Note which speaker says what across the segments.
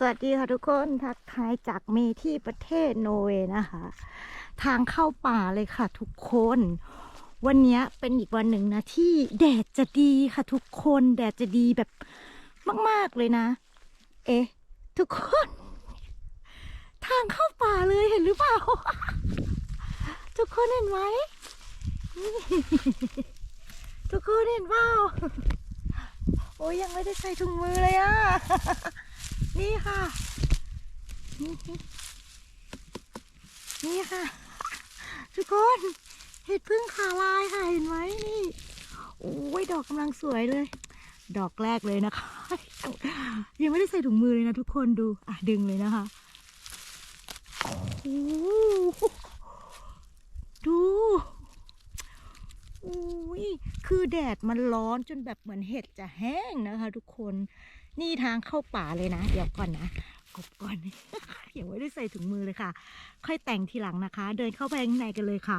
Speaker 1: สวัสดีค่ะทุกคนทักทายจากเมที่ประเทศโนเวย์นะคะ ทางเข้าป่าเลยค่ะทุกคน วันนี้เป็นอีกวันหนึ่งนะที่แดดจะดีค่ะทุกคนแดดจะดีแบบมาก ๆ เลยนะ เอ๊ะ ทุกคน ทางเข้าป่าเลยเห็นหรือเปล่า ทุกคนเห็นไหมทุกคนเห็นเปล่าโอ้ยยังไม่ได้ใส่ถุงมือเลยอะ นี่ค่ะ นี่นี่ค่ะ ทุกคนเห็ดพึ่งขาลายค่ะเห็นไหมนี่โอ้ยดอกกำลังสวยเลย ดอกแรกเลยนะคะ ยังไม่ได้ใส่ถุงมือเลยนะทุกคนดูอะดึงเลยนะคะโอ้ดูอุ้ยคือแดดมันร้อนจนแบบเหมือนเห็ดจะแห้งนะคะ ทุกคน นี่ทางเข้าป่าเลยนะ เดี๋ยวก่อนนะกบก่อนยังไม่ได้ใส่ถุงมือเลยค่ะ ค่อยแต่งทีหลังนะคะ เดินเข้าไปข้างในกันเลยค่ะ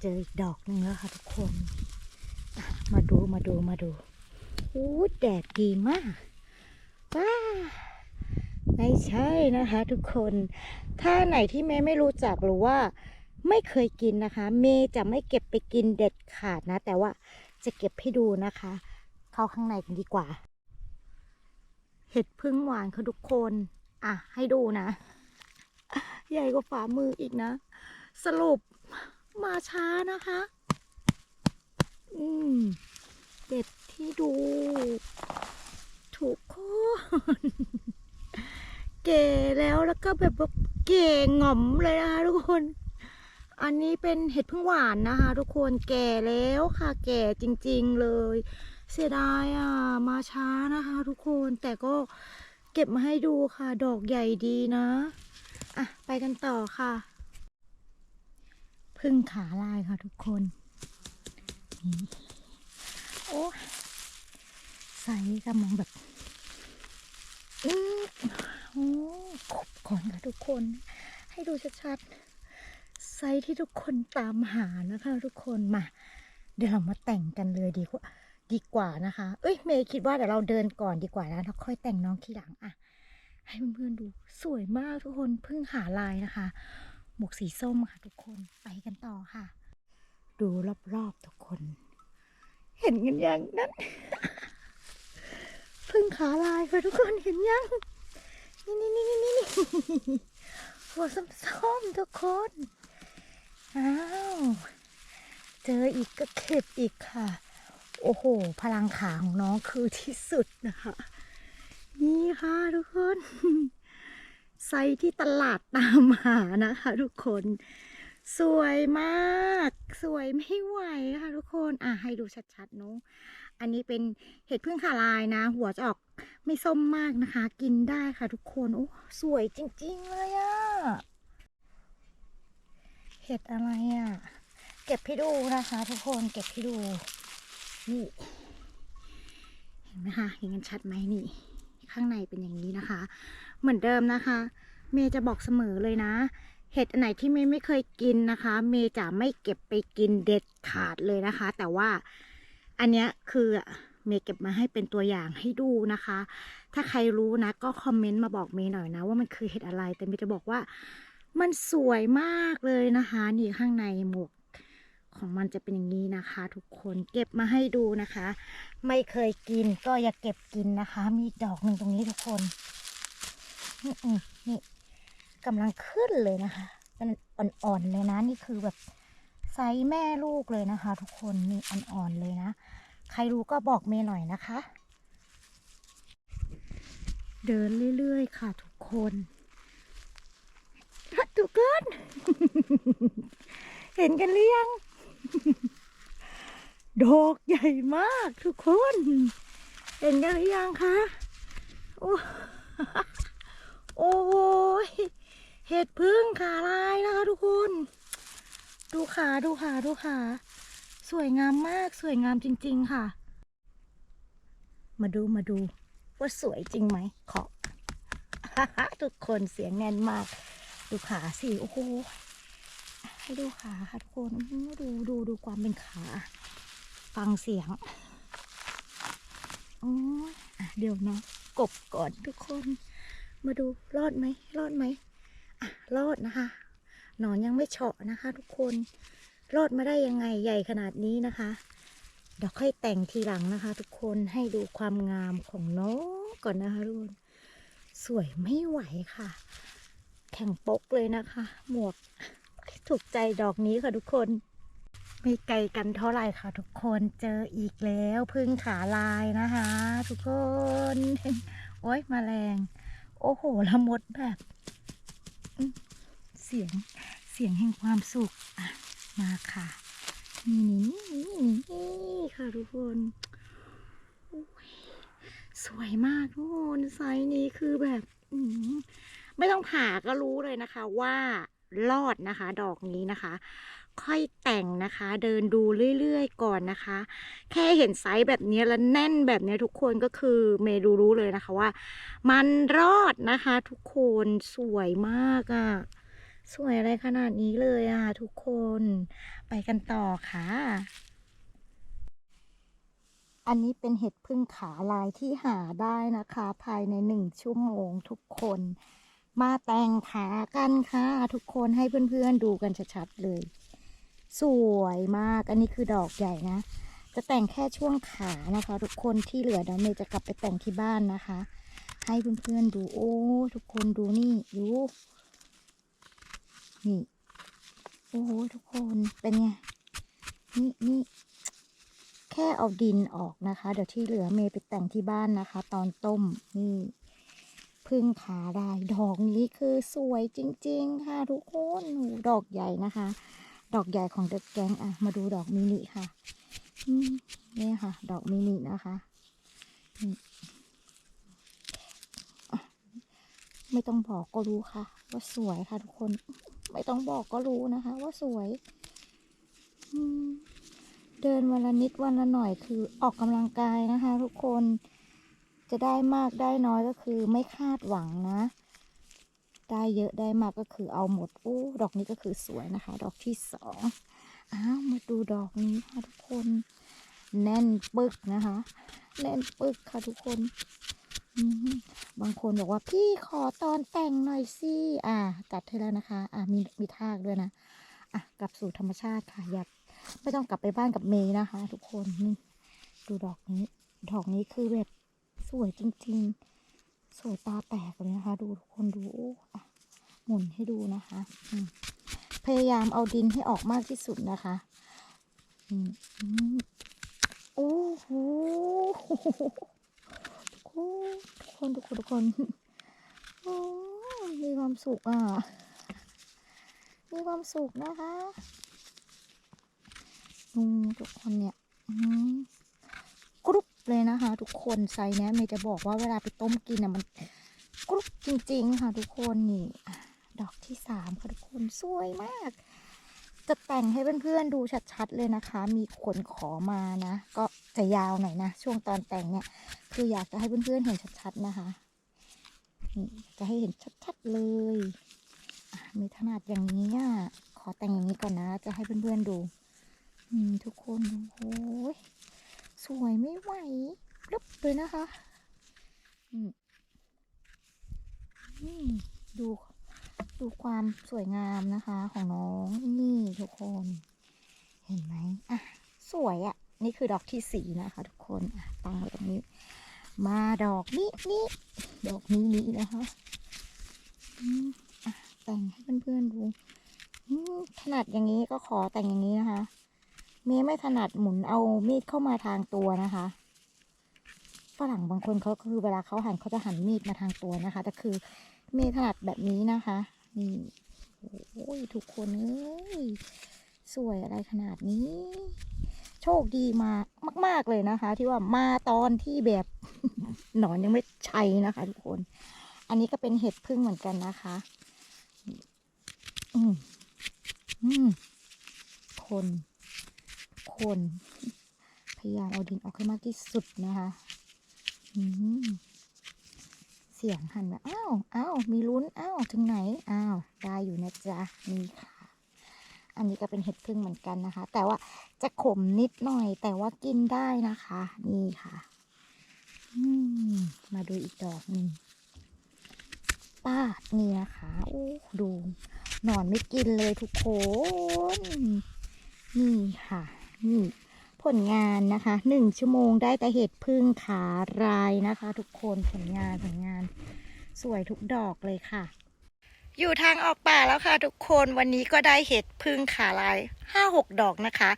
Speaker 1: เจออีกดอกหนึ่งแล้วค่ะทุกคน มาดูมาดูมาดูโอ้แดดดีมากว้าไม่ใช่นะคะทุกคน ถ้าไหนที่เมย์ไม่รู้จักหรือว่าไม่เคยกินนะคะ เมย์จะไม่เก็บไปกินเด็ดขาดนะ แต่ว่าจะเก็บให้ดูนะคะ เข้าข้างในกันดีกว่า เห็ดพึ่งหวานค่ะทุกคน อะ ให้ดูนะ ใหญ่กว่าฝ่ามืออีกนะ สรุปมาช้านะคะ อืมเด็ดที่ดู ถูกคนเก๋แล้วแล้วก็แบบเก๋หง่อมเลยนะคะทุกคน อันนี้เป็นเห็ดพึ่งหวานนะคะ ทุกคนแก่แล้วค่ะ แก่จริง ๆเลย เสียดายอะ มาช้านะคะ ทุกคนแต่ก็เก็บมาให้ดูค่ะ ดอกใหญ่ดีนะอะไปกันต่อค่ะ พึ่งขาลายค่ะทุกคนนี่โอ้ใส่กำลังแบบอืมโอ้ขบก่อนค่ะทุกคน ให้ดูชัดๆไซส์ที่ทุกคนตามหานะคะ ทุกคนมา เดี๋ยวเรามาแต่งกันเลยดีกว่า ดีกว่านะคะ เอ้ยเมย์คิดว่าเดี๋ยวเราเดินก่อนดีกว่านะแล้วค่อยแต่งน้องทีหลังอะให้เพื่อนๆดูสวยมากทุกคนเพิ่งหาลายนะคะ หมวกสีส้มค่ะทุกคนไปกันต่อค่ะ ดูรอบๆทุกคน เห็นกันยังนั้นเพิ่งขาลายค่ะทุกคนเห็นยังนี่นี่นี่นี่นี่หัวส้มๆทุกคนอ้าวเจออีกก็เข็ดอีกค่ะ โอ้โห พลังขาของน้องคือที่สุดนะคะ นี่ค่ะทุกคนไซส์ที่ตลาดตามหานะคะทุกคน สวยมาก สวยไม่ไหวค่ะทุกคน อะให้ดูชัดๆเนาะอันนี้เป็นเห็ดพึ่งขาลายนะ หัวจะออกไม่ส้มมากนะคะ กินได้ค่ะทุกคน โอ้สวยจริง ๆ เลยอะเห็ดอะไรอะ เก็บให้ดูนะคะ ทุกคน เก็บให้ดู นี่เห็นไหมคะเห็นกันชัดไหมนี่ ข้างในเป็นอย่างนี้นะคะ เหมือนเดิมนะคะ เมย์จะบอกเสมอเลยนะ เห็ดอันไหนที่เมย์ไม่เคยกินนะคะ เมย์จะไม่เก็บไปกินเด็ดขาดเลยนะคะ แต่ว่าอันเนี้ยคือเมย์เก็บมาให้เป็นตัวอย่างให้ดูนะคะ ถ้าใครรู้นะ ก็คอมเมนต์มาบอกเมย์หน่อยนะ ว่ามันคือเห็ดอะไร แต่เมย์จะบอกว่ามันสวยมากเลยนะคะ นี่ข้างในหมวก ของมันจะเป็นอย่างนี้นะคะ ทุกคนเก็บมาให้ดูนะคะ ไม่เคยกินก็อย่าเก็บกินนะคะ มีดอกหนึ่งตรงนี้ทุกคนนี่อืมนี่กำลังขึ้นเลยนะคะมันอ่อนๆเลยนะ นี่คือแบบไซส์แม่ลูกเลยนะคะ ทุกคนนี่อ่อนๆเลยนะ ใครรู้ก็บอกเมย์หน่อยนะคะ เดินเรื่อยๆค่ะ ทุกคนทุกคนเห็นกันหรือยัง ดอกใหญ่มากทุกคน เห็นกันหรือยังคะโอ้โอ้ยเห็ดพึ่งขาลายนะคะทุกคน ดูขาดูขาดูขาสวยงามมากสวยงามจริง ๆ ค่ะ มาดูมาดู ว่าสวยจริงไหมขอทุกคนเสียงแน่นมาก ดูขาสิโอ้โห ให้ดูขาค่ะทุกคนอือดูดูดูความเป็นขา ฟังเสียงโอ้อะเดี๋ยวนะกบก่อนทุกคน มาดูรอดไหมรอดไหมอะรอดนะคะ หนอนยังไม่เฉาะนะคะ ทุกคน รอดมาได้ยังไงใหญ่ขนาดนี้นะคะ เดี๋ยวค่อยแต่งทีหลังนะคะ ทุกคนให้ดูความงามของน้องก่อนนะคะทุกคนสวยไม่ไหวค่ะ แข่งปกเลยนะคะ หมวก ถูกใจดอกนี้ค่ะทุกคน ไม่ไกลกันเท่าไหร่ค่ะทุกคนเจออีกแล้วพึ่งขาลายนะคะ ทุกคน โอ้ยแมาแรง โอ้โหละมดแบบ เสียงเสียงแห่งความสุขมาค่ะนี่นี่นี่นี่ค่ะทุกคนสวยมากทุกคนไซส์นี้คือแบบ ไม่ต้องผ่าก็รู้เลยนะคะว่า รอดนะคะ ดอกนี้นะคะ ค่อยแต่งนะคะ เดินดูเรื่อยๆก่อนนะคะ แค่เห็นไซส์แบบนี้แล้วแน่นแบบนี้ทุกคนก็คือเมดูรู้เลยนะคะว่า มันรอดนะคะ ทุกคนสวยมากอะ่ะสวยอะไรขนาดนี้เลยอะ ทุกคนไปกันต่อค่ะ อันนี้เป็นเห็ดพึ่งขาลายที่หาได้นะคะ ภายในหนึ่งชั่วโมงทุกคน มาแต่งขากันค่ะ ทุกคนให้เพื่อนๆดูกันชัดๆเลย สวยมากอันนี้คือดอกใหญ่นะ จะแต่งแค่ช่วงขานะคะ ทุกคนที่เหลือเดี๋ยวเมย์จะกลับไปแต่งที่บ้านนะคะ ให้เพื่อนๆดูโอ้ทุกคนดูนี่ดูนี่โอ้โหทุกคนเป็นไงนี่นี่แค่เอาดินออกนะคะ เดี๋ยวที่เหลือเมย์ไปแต่งที่บ้านนะคะ ตอนต้มนี่ พึ่งขาลายดอกนี้คือสวยจริง ๆ ค่ะทุกคนดอกใหญ่นะคะ ดอกใหญ่ของเด็กแกงอะ มาดูดอกมินิค่ะนี่ค่ะ ดอกมินินะคะไม่ต้องบอกก็รู้ค่ะ ว่าสวยค่ะทุกคน ไม่ต้องบอกก็รู้นะคะ ว่าสวยเดินวันละนิดวันละหน่อยคือออกกำลังกายนะคะ ทุกคน จะได้มากได้น้อยก็คือไม่คาดหวังนะ ได้เยอะได้มากก็คือเอาหมดอู้ดอกนี้ก็คือสวยนะคะ ดอกที่สองอ้าวมาดูดอกนี้ค่ะทุกคน แน่นปึกนะคะ แน่นปึกค่ะทุกคนบางคนบอกว่าพี่ขอตอนแต่งหน่อยสิอ่าจัดให้แล้วนะคะ อ่ามีมีทากด้วยนะ อะกลับสู่ธรรมชาติค่ะ อย่าไม่ต้องกลับไปบ้านกับเมย์นะคะ ทุกคนนี่ดูดอกนี้ ดอกนี้คือแบบ สวยจริงๆ สวยตาแตกเลยนะคะ ดูทุกคนดูอะหมุนให้ดูนะคะพยายามเอาดินให้ออกมากที่สุดนะคะอืมอืมโอ้โหทุกคนทุกคนทุกคนโอ้มีความสุขอะ มีความสุขนะคะอืมทุกคนเนี่ย อืม เลยนะคะ ทุกคนไซส์เนี้ยเมย์จะบอกว่าเวลาไปต้มกินอะมันกรุบจริง ๆ ค่ะทุกคนนี่ดอกที่สามค่ะทุกคนสวยมาก จะแต่งให้เพื่อนๆดูชัดๆเลยนะคะ มีคนขอมานะ ก็จะยาวหน่อยนะช่วงตอนแต่งเนี่ย คืออยากจะให้เพื่อนๆเห็นชัดๆนะคะนี่จะให้เห็นชัดๆเลยมีถนัดอย่างนี้อะขอแต่งอย่างนี้ก่อนนะ จะให้เพื่อนๆดูทุกคนโอ้ย สวยไม่ไหวลุบเลยนะคะอือดูดูความสวยงามนะคะของน้องนี่ทุกคน เห็นไหมอะ สวยอะ นี่คือดอกที่สีนะคะทุกคนอะตั้งไว้ตรงนี้ มาดอกนี้นี่ดอกนี้นี่นะคะอืมแต่งให้เพื่อนๆดูอืมถนัดอย่างนี้ก็ขอแต่งอย่างนี้นะคะ เมย์ไม่ถนัดหมุนเอามีดเข้ามาทางตัวนะคะ ฝรั่งบางคนเขาคือเวลาเขาหั่นเขาจะหั่นมีดมาทางตัวนะคะ แต่คือเมย์ถนัดแบบนี้นะคะ นี่โอ้ยทุกคนเอ้ยสวยอะไรขนาดนี้ โชคดีมามาก ๆเลยนะคะ ที่ว่ามาตอนที่แบบ หนอนยังไม่ใช่นะคะ ทุกคน อันนี้ก็เป็นเห็ดพึ่งเหมือนกันนะคะ อืมอืมคน คน พยายามเอาดินออกให้มากที่สุดนะคะเสียงหันมาอ้าวอ้าวมีลุ้นอ้าวถึงไหนอ้าวได้อยู่นะจ๊ะนี่ค่ะ อันนี้ก็เป็นเห็ดพึ่งเหมือนกันนะคะ แต่ว่าจะขมนิดหน่อย แต่ว่ากินได้นะคะ นี่ค่ะมมาดูอีกดอกหนึ่งป้านี่นะคะโอ้ดูหนอนไม่กินเลยทุกคน นี่ค่ะ นี่ผลงานนะคะหนึ่งชั่วโมงได้แต่เห็ดพึ่งขารายนะคะ ทุกคนผลงานผลงาน สวยทุกดอกเลยค่ะ อยู่ทางออกป่าแล้วค่ะ ทุกคนวันนี้ก็ได้เห็ดพึ่งขาลายห้าหกดอกนะคะ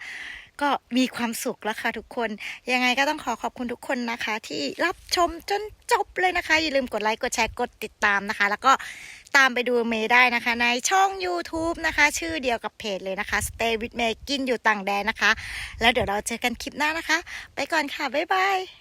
Speaker 1: ก็มีความสุขแล้วค่ะทุกคน ยังไงก็ต้องขอขอบคุณทุกคนนะคะ ที่รับชมจนจบเลยนะคะ อย่าลืมกดไลค์กดแชร์กดติดตามนะคะ แล้วก็ตามไปดูเมย์ได้นะคะ ในช่อง YouTube นะคะ ชื่อเดียวกับเพจเลยนะคะ Stay with May กินอยู่ต่างแดนนะคะ แล้วเดี๋ยวเราเจอกันคลิปหน้านะคะ ไปก่อนค่ะ บ๊ายบาย